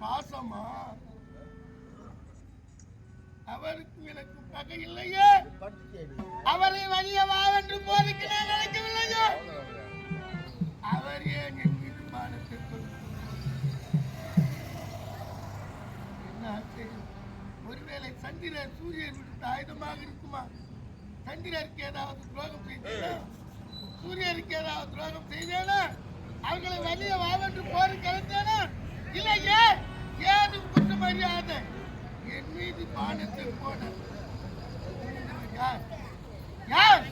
பாசமா? அவருக்கு எனக்கு பகை இல்லையே. அவரை வலியவா என்று போருக்கு நான் நினைக்கவில்லையோ? அவர் ஏன் என் தீர்மானத்தை என்ன ஒருவேளை சந்திரன் சூரியன் விடுத்த ஆயுதமாக இருக்குமா? சந்திரருக்கு ஏதாவது துரோகம் செய்தேனா? சூரியனுக்கு ஏதாவது துரோகம் செய்தேனா? அவர்களை வலிய வாவென்று போர் கலந்தேனா இல்லையே! ஏதும் குற்றம் மரியாதை? என் மீது பானத்தில் போன யார்? யார்?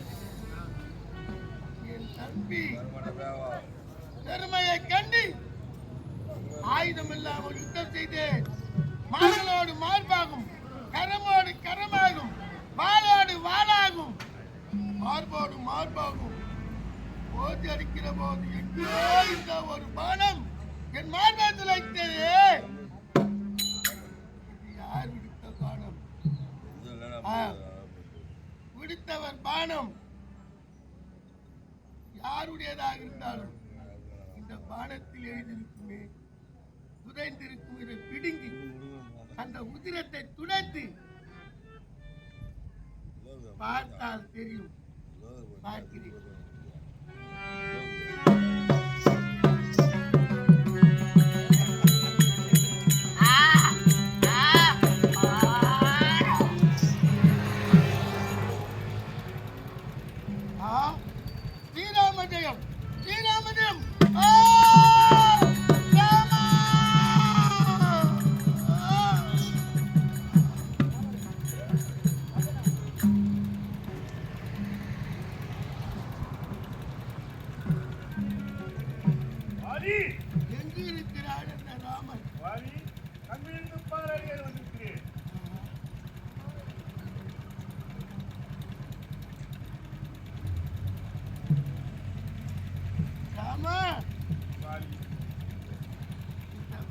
என் தம்பி. பெருமையை கண்டு ஆயுதம் இல்லாமல் யுத்தம் செய்தேன். மார்களோடு மார்பாகும் கரமோடு கரமாகும் வாளோடு வாளாகும் மார்போடு மார்பாகும். போது அடிக்கிற போது எங்கோ இந்த ஒரு பானம் என் மார்பத்தில் துளைத்தது இது யார் விடுத்த பானம் விடுத்தவர் பானம். யாருடையதாக இருந்தாலும் இந்த பானத்தில் எழுதியிருக்குமே புதைந்திருக்கும் இதை பிடுங்கி அந்த உதிரத்தை துடைத்து பார்த்தால் தெரியும். பார்க்கிறீர்கள்.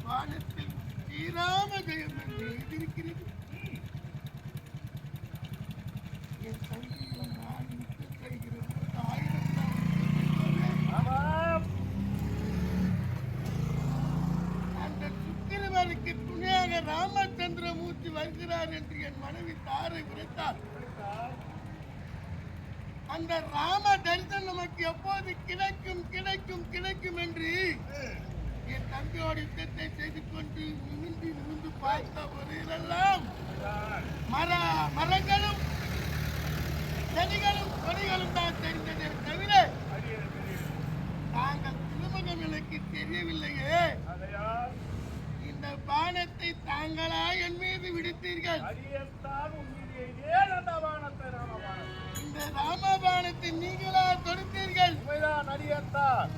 வானத்தில் ஸ்ரீராம ஜெயம் என்று எழுதியிருக்கிறது. என் தந்தையும் நான் செய்கிற போது ஆயிரம் அந்த சுக்கிரவருக்கு துணையாக ராமச்சந்திரமூர்த்தி வருகிறார் என்று என் மனைவி தாரை உரைத்தார் அந்த ராம தரிசனம் நமக்கு எப்போது கிடைக்கும் கிடைக்கும் கிடைக்கும் என்று என் தம்பியோட யுத்தத்தை செய்து கொண்டு நிமிந்து நிமிந்து பார்த்த பொருளெல்லாம் மர மரங்களும் செடிகளும் கொடிகளும் தான் தெரிந்ததே தவிர நாங்கள் தெரியும் தாங்கள் தெரியவில்லையே. இந்த பானத்தை தாங்களா என் மீது விடுத்தீர்கள்? இந்த ராமபானத்தை நீங்களா தொடுத்தீர்கள். அடியத்தான்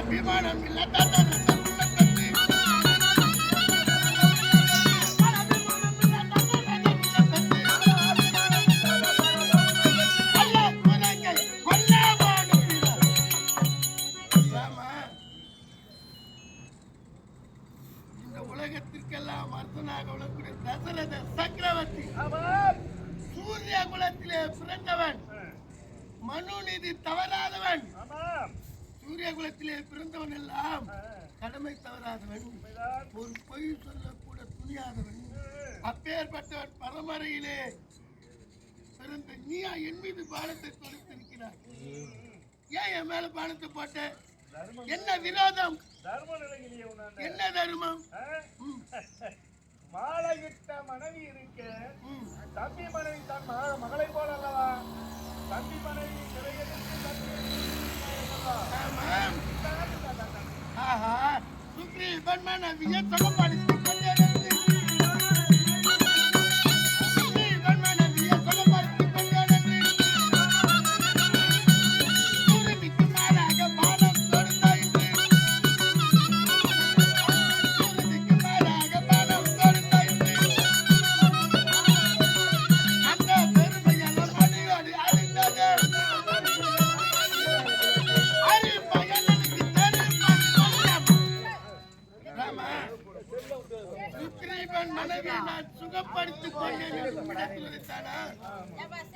ಅಭಿಮಾನ ಇಲ್ಲ ತಾತನ போட்ட என்ன விரோதம்? என்ன தர்மம்? மாலையிட்ட மனைவி இருக்க. தம்பி மனைவி தன் மக மகளை போல அல்லவா தம்பி மனைவி சிறையெடுத்து தம்பி அல்லவா? ஆமாம். தான் சுக்ரீவன் நான் சுகப்படுத்திக் கொண்டேன் என்று உம்மிடத்தில்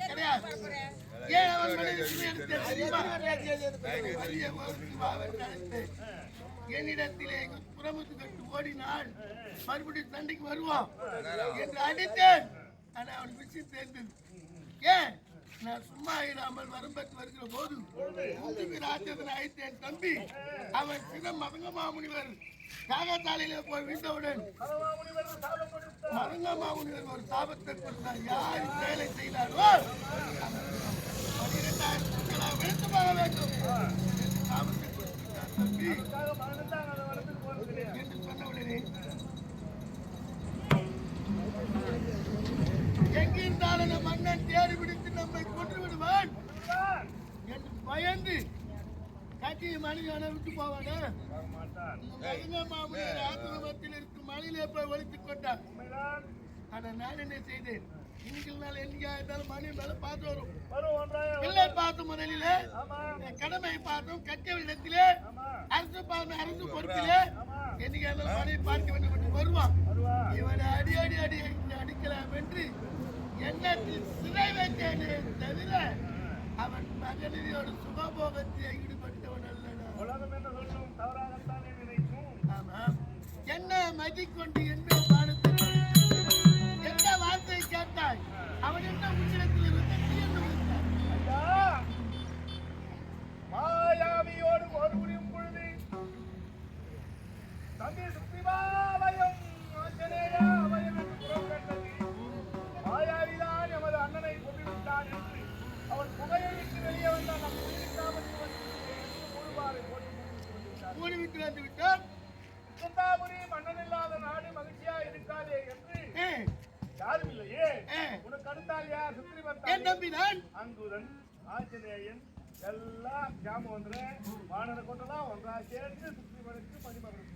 கிடையாது. ஏன் அவன் மனைவி சுமையெடுத்தே என்னிடத்திலே புறமுத்து கட்டு ஓடினால் மறுபடியும் சண்டைக்கு வருவான் என்று அடித்தேன். ஆனா அவன் விஷயம் தெரிந்தது. ஏன்? நான் சும்மா இல்லாமல் வரம்பட்டு வருகிற போது ராஜதன் அழைத்தேன் தம்பி. அவன் சிவ மதங்கமா மாமுனிவர் காகத்தாலையில போய் விட்டவுடன் மருங்கம்மா முனிவர் ஒரு சாபத்தை கொடுத்தார். யார் வேலை செய்தாரோ பனிரெண்டாயிரம் விழுந்து போக வேண்டும். சாபத்தை கொடுத்தார் தம்பி. என்று சொன்னவுடனே எங்கிருந்தாலும் மன்னன் தேடி பிடித்து நம்மை கொன்று விடுவான் என்று பயந்து கட்டிய மனிதனை விட்டு போவானா? ஆசிரமத்தில் இருக்கும் மலையிலே போய் ஒழித்துக் கொண்டார் உண்மைதான். ஆனா நான் என்ன செய்தேன்? இன்னைக்கு நாள் என்னைக்கா இருந்தாலும் மணி மேல பார்த்து வரும். பிள்ளை பார்த்து முதலிலே கடமை பார்த்தும் ஆமா. அரசு பார்த்து அரசு பொறுப்பிலே என்னைக்கு இருந்தாலும் மணி பார்க்க வேண்டும் என்று வருவான். இவனை அடி அடி அடி அடிக்கலாம் என்று எண்ணத்தில் சிறை வைத்தேனே தவிர அவன் மகளிரோடு சுகபோகத்தில் கொண்டு என்ன எல்லாம் ஜாம ஒன்று வானர கொண்டெல்லாம் ஒன்றா சேர்ந்து சுற்றிவனுக்கு பணிமகர்கள்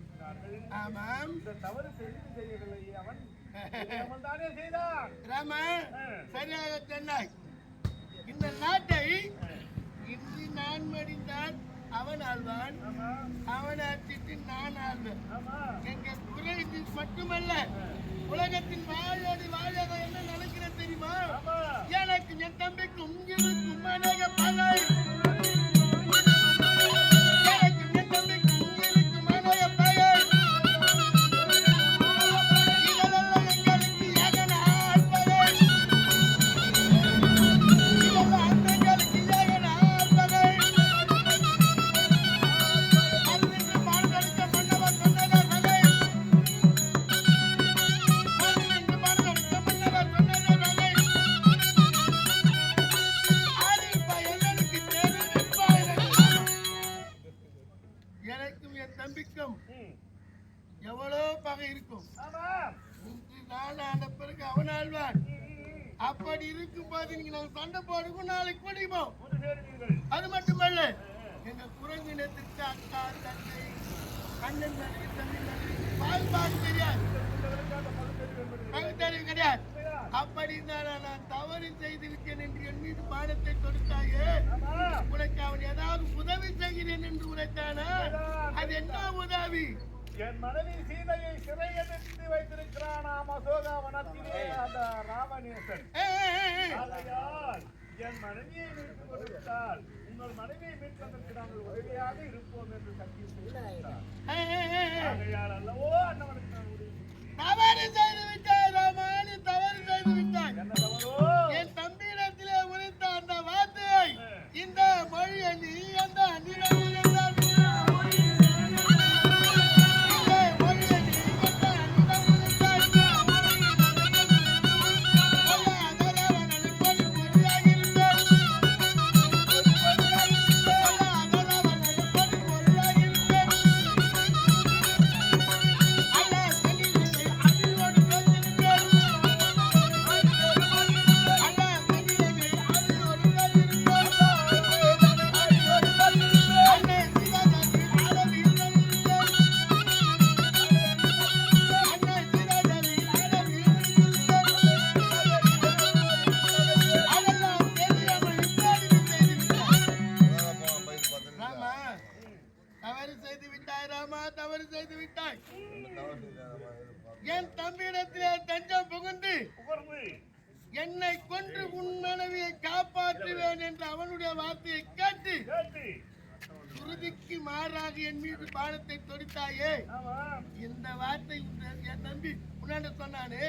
ஆமாம். இந்த தவறு செய்து செய்யவில்லை அவன். அவன் தானே செய்தான். ராம. சரியாக சொன்னாய். இந்த நாட்டை இன்று நான் மடிந்தால் அவன் ஆழ்வான். அவன் ஆட்சிட்டு நான் ஆழ்வேன். ஆமா. எங்க குறைந்து மட்டுமல்ல உலகத்தின் வாழோடு வாழாத என்ன நடக்கிறது தெரியுமா? எனக்கு என் தம்பிக்கும் இருக்கும் அநேக பகை அது என்ன உதவி? என் மனைவி சீதையை சிறையெடுத்து வைத்திருக்கிறானாம் அசோகா வனத்திலே அந்த ராமநேசன். என் மனைவியை மீட்டு கொடுத்தால் உங்கள் மனைவியை மீட்பதற்கு நாங்கள் உதவியாக இருப்போம் என்று சத்தியம் செய்தார் அல்லவோ அண்ணவனுக்கு நான் உதவி. தவறு செய்து விட்டாய் ராமானி தவறு செய்து விட்டாய். என் தம்பியிடத்திலே உரைத்த அந்த வார்த்தையை இந்த மொழியை நீ அந்த அவனுடைய வார்த்தையை கேட்டு சுருதிக்கு மாறாக என் மீது பானத்தை தொடுத்தாயே. இந்த வார்த்தை என் தம்பி உன்னாண்ட சொன்னானே.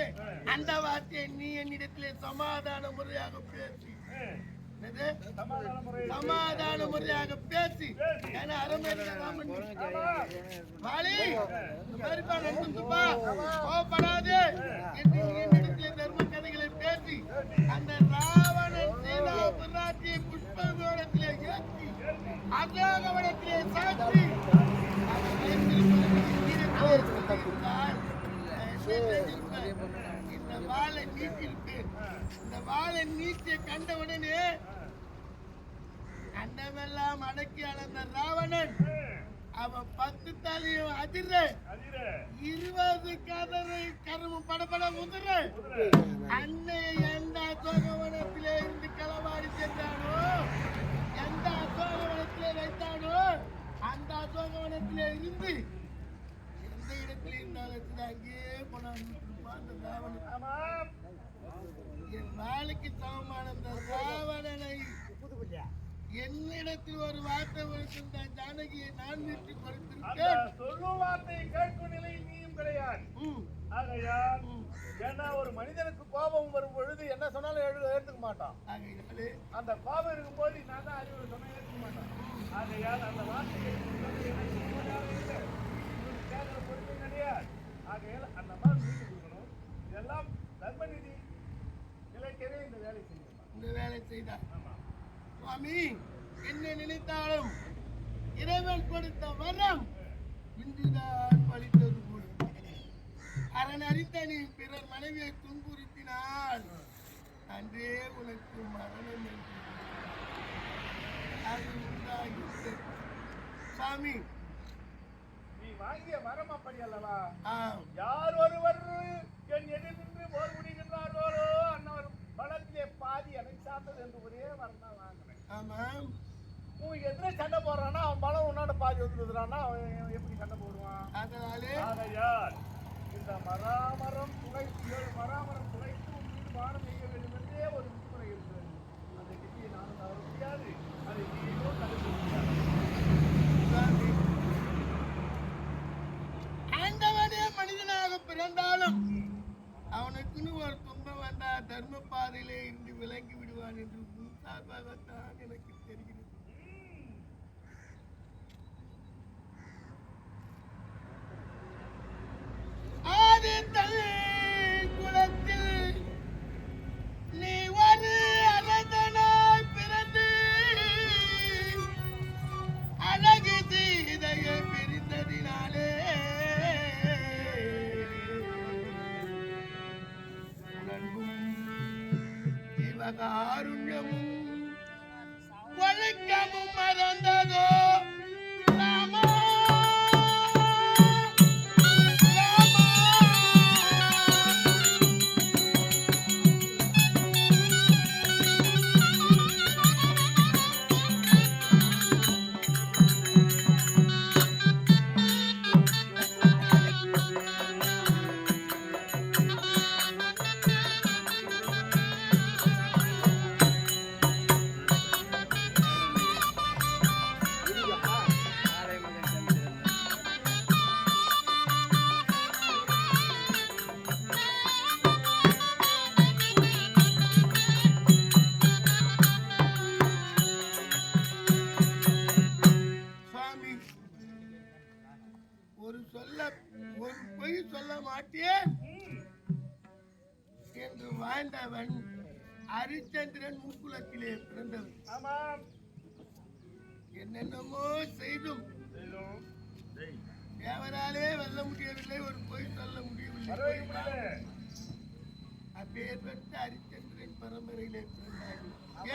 அந்த வார்த்தையை நீ என்னிடத்திலே சமாதான முறையாக பேசி? சமாதான முறையாக பேசி. ஏன்னா அரமேல ராமன். வாலி இந்த கோபப்படாதே என்று அந்த ராவணன் சீதா பிராட்டியை புஷ்பகோணத்திலே ஏற்றி அசோகவனத்திலே சாற்றி இந்த நீட்டிருப்பேன் இந்த நீட்டிய கண்டவுடனே அடக்கி அளந்த ராவணன் அவன் பத்து தலையும் அதிர. இருபது கதரை கரும்பு படபட உதிர. அன்னை எந்த அசோகவனத்திலே இருந்து களவாடி சென்றானோ? எந்த அசோகவனத்திலே வைத்தானோ? அந்த அசோகவனத்திலே இருந்து. எந்த இடத்திலே இருந்தாலும் அங்கேயே தெரியுமா அந்த ராவணன் என் வாளுக்கு சமமான அந்த ராவணனை என்னிடத்தில் ஒரு வார்த்தை கொடுத்திருந்த ஜானகியை நான் வீட்டு கொடுத்திருக்கேன் சொல்லும் வார்த்தையை கேட்கும் நிலையில் நீயும் கிடையாது. ஆகையால். ஏன்னா ஒரு மனிதனுக்கு கோபம் வரும் பொழுது என்ன சொன்னாலும் எழுத ஏற்றுக்க மாட்டான். அந்த கோபம் இருக்கும்போது நான் தான் அறிவுரை சொன்ன ஏற்றுக்க மாட்டான். ஆகையால் அந்த வார்த்தையை கேட்கிற பொறுமை கிடையாது. ஆகையால் அந்த மாதிரி மீட்டு கொடுக்கணும். இதெல்லாம் தர்மநிதி நிலைக்கவே இந்த வேலை செய்யணும். இந்த வேலை செய்தார் சுவாமி. என்ன நினைத்தாலும் இறைவன் கொடுத்த வரம் இன்றுதான் பலித்தது போல. அரண் அறிந்த நீ பிறர் மனைவியை துன்புறுத்தினால் அன்றே உனக்கு மரணம் என்று அது சாமி நீ வாங்கிய வரம் அப்படி அல்லவா? யார் ஒருவர் என் எதிர் நின்று போர் முடிகின்றார்களோ அன்னவர் பலத்திலே பாதி எனக்கு சார்ந்தது என்று ஒரே வரம் தான். ஆமாம் உன் எதிரே சண்டை போடுறான்னா அவன் பலம் உன்னோட பாதி வந்துடுறான்னா அவன் எப்படி சண்டை போடுவான்? ஆகையால் இந்த மராமரம் துளை ஏழு மராமரம் துளைத்து மீது பானம் செய்ய வேண்டும் என்றே ஒரு விதிமுறை இருக்கிறது. அந்த விதியை நானும் தவற முடியாது. அதை நீயோ தடுக்க முடியாது. மனிதனாக பிறந்தாலும் அவனுக்குன்னு ஒரு துன்பம் வந்தா தர்ம பாதையிலே இருந்து விலகி விடுவான் என்று at whatnot. You're like,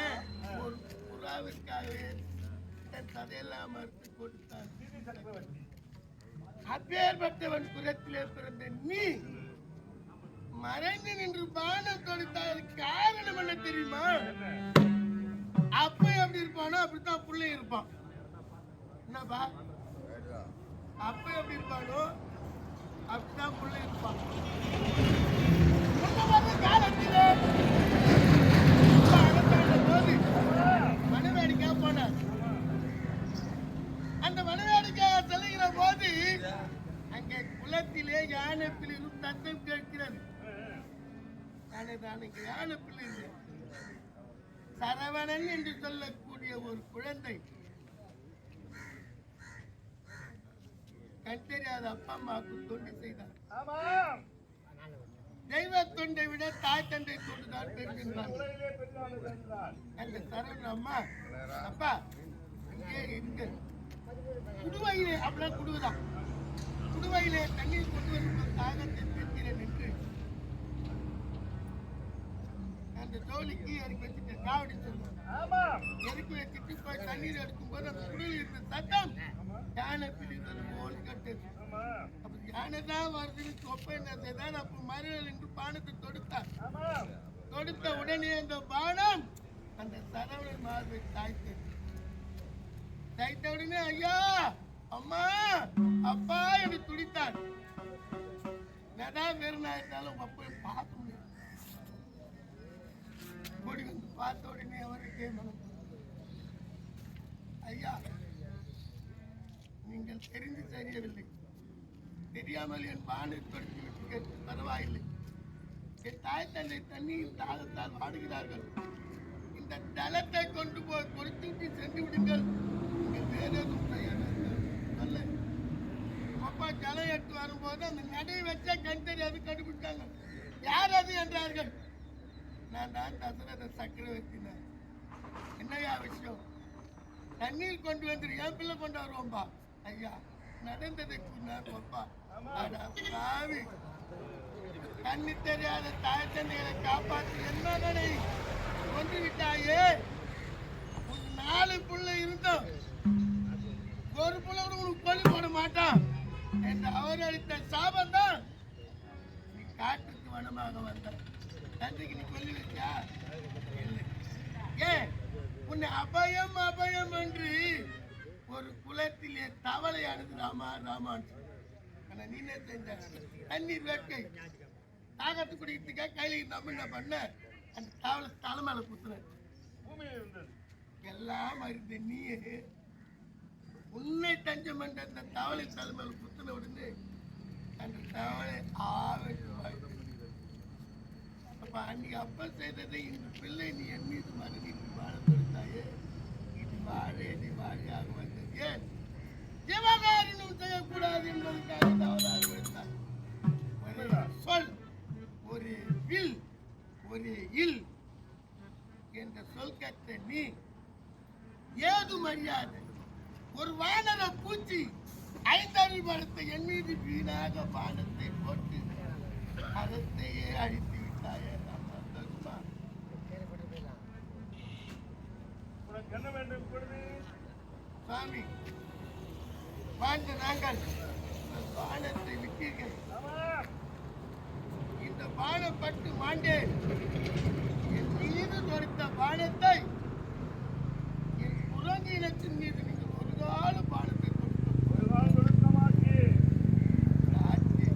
ஏன் ஒரு புறாவிற்காகவே தன் கொடுத்தார் அப்பேற்பட்டவன் புறத்திலே பிறந்த நீ மறைந்து நின்று பானம் தொடுத்ததற்கு காரணம் என்ன தெரியுமா? அப்ப எப்படி இருப்பானோ? அப்படித்தான் புள்ளை இருப்பான். என்னப்பா? அப்ப எப்படி இருப்பானோ? அப்படித்தான் புள்ளை இருப்பான். காலத்திலே அப்பா அகத்தாண்ட போது மனவேடிக்கையா போனார் அந்த போது அங்கே குளத்திலே யானை பிள்ளைகளும் தத்தம் கேட்கிறது. யானை பிள்ளை. சரவணன் என்று சொல்லக்கூடிய ஒரு குழந்தை. கண் தெரியாத அப்பா அம்மாவுக்கு தொண்டு செய்தார். தெய்வ தொண்டை விட தாய் தந்தை தொண்டு தான் என்றார். அந்த சரவணன் அம்மா அப்பா இங்கே இருங்க குடுவையிலே அப்படிலாம் குடுவைதான் குடுவையிலே தண்ணீர் கொண்டு வரும்போது தாகத்தை பெறுகிறேன் என்று. அந்த தோழிக்கு இறக்கி வச்சுட்டு காவடி சொல்லுவாங்க ஆமாம் இறக்கி வச்சுட்டு போய் தண்ணீர் எடுக்கும்போது அந்த குடில் இருந்த சத்தம் யானை பிடித்தது போல் கட்டது. அப்ப யானை தான் வருதுன்னு தொப்பை என்ன செய்தான் அப்ப மறுநாள் என்று பானத்தை தொடுத்தார் தொடுத்த உடனே அந்த பானம் அந்த சரவணன் மார்பை தாய்த்தது தைத்த உடனே ஐயா அம்மா அப்பா என்று துடித்தார். என்னதான் வெறும் இருந்தாலும் பார்க்க முடியும் வந்து பார்த்த உடனே அவருக்கே மனம் ஐயா நீங்கள் தெரிந்து தெரியவில்லை தெரியாமல் என் பானை தொடங்கி விட்டு பரவாயில்லை. என் தாய் தந்தை தண்ணீர் தாகத்தால் வாடுகிறார்கள். இந்த தளத்தை கொண்டு போய் கொடுத்துட்டு சென்று விடுங்கள். நீங்கள் வேறு எதுவும் அல்ல அப்பா ஜலம் எடுத்து வரும்போது அந்த நடை வச்ச கண் தெரியாது கண்டுபிடிச்சாங்க. யார் அது என்றார்கள். நான் தான் தசரத சக்கரவர்த்தினார். என்னையா விஷயம்? தண்ணீர் கொண்டு வந்துரு. என் பிள்ளை கொண்டு வருவோம்பா. ஐயா நடந்ததை சொன்னார் அப்பா. தண்ணி பாவி. கண்ணி தெரியாத தாய் தண்ணிகளை காப்பாற்றி என்ன நடை? கொண்டு விட்டாயே உன் நாலு பிள்ளை இருந்தோம் ஒரு பிள்ளை கூட உனக்கு கொல்லி போட மாட்டான். என்று அவர் அளித்த சாபம் தான் நீ காட்டுக்கு வனமாக வந்த. தந்தைக்கு நீ கொல்லி வச்சா ஏன் உன்னை அபயம் அபயம் என்று ஒரு குலத்திலே தவளை அணுகுறாமா ராமான் ஆனா நீ என்ன செஞ்ச தண்ணீர் வேட்கை. தாகத்து குடிக்கிறதுக்காக கையில நம்ம என்ன பண்ண. அந்த தவளை தலை மேல குத்துன பூமியில் இருந்தது. எல்லாம் அறிந்த நீயே. உன்னை தஞ்சம் என்ற அந்த தவளை தலை மேல குத்துன உடனே அந்த தவளை வாழ்த்து அப்ப அன்னைக்கு அப்பா செய்ததை இந்த பிள்ளை நீ என் மீது மறுநீட்டு வாழ கொடுத்தாயே இது வாழ இது வாழையாக வந்தது. ஏன்? ஜீவகாரணம் செய்யக்கூடாது என்பதற்காக தவறாக ஒரு சொல். ஒரு வில். ஒரு இல் என்ற சொல் கற்ற நீ ஏது மரியாதை? ஒரு வானர பூச்சி ஐந்தறி படத்தை என் மீது வீணாக பானத்தை போட்டு அறத்தையே அழித்து விட்டாயே என்ன வேண்டும் சுவாமி வாழ்ந்த நாங்கள் பானத்தை விட்டீர்கள். இந்த பானம் பட்டு மாண்டேன். தொடுத்த பானத்தை என் புறங்கீனத்தின் மீது நீங்கள் ஒரு கால பானத்தை கொடுத்த ஒரு நாள் ஒழுக்கமாக்கி ஆட்சி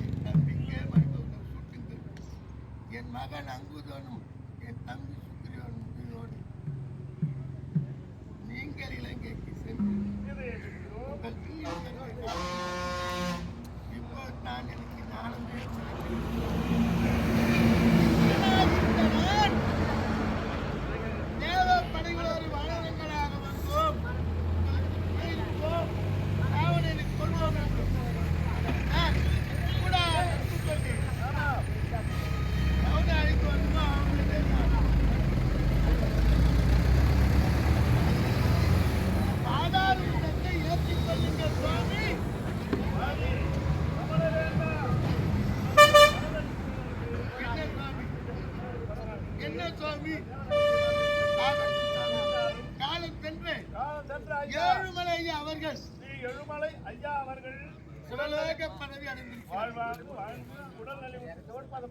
என் தம்பிக்கே மனிதர்கள் சுட்டுங்கள் என் மகன் அங்குதனும் என் தம்பி சுக்கிரவனும் உயிரோடு நீங்கள் இலங்கைக்கு சென்று இதை எதிர்க்கிறோம். உங்கள் தீயவர்களை இப்போ நான் எனக்கு ஞானமே தேவ படைகளோடு வானரங்களாக வந்தோம் உங்களுக்கு இருப்போம் ராவணனை கொள்வோம் என்று நான் கூட நட்புக்கொண்டு ஆமா எவனை அழைத்து வரணுமோ அவங்களே நான் பாதாள இடத்தை ஏற்றிக் கொள்ளுங்கள் சுவாமி வாடி. கவலை வேண்டாம். என்ன சுவாமி என்ன சுவாமி காலம் காலம் சென்று காலம் சென்ற ஐயா ஏழுமலை அவர்கள் ஸ்ரீ எழுமலை வாழ்வார் உடல்நிலை தோற்பது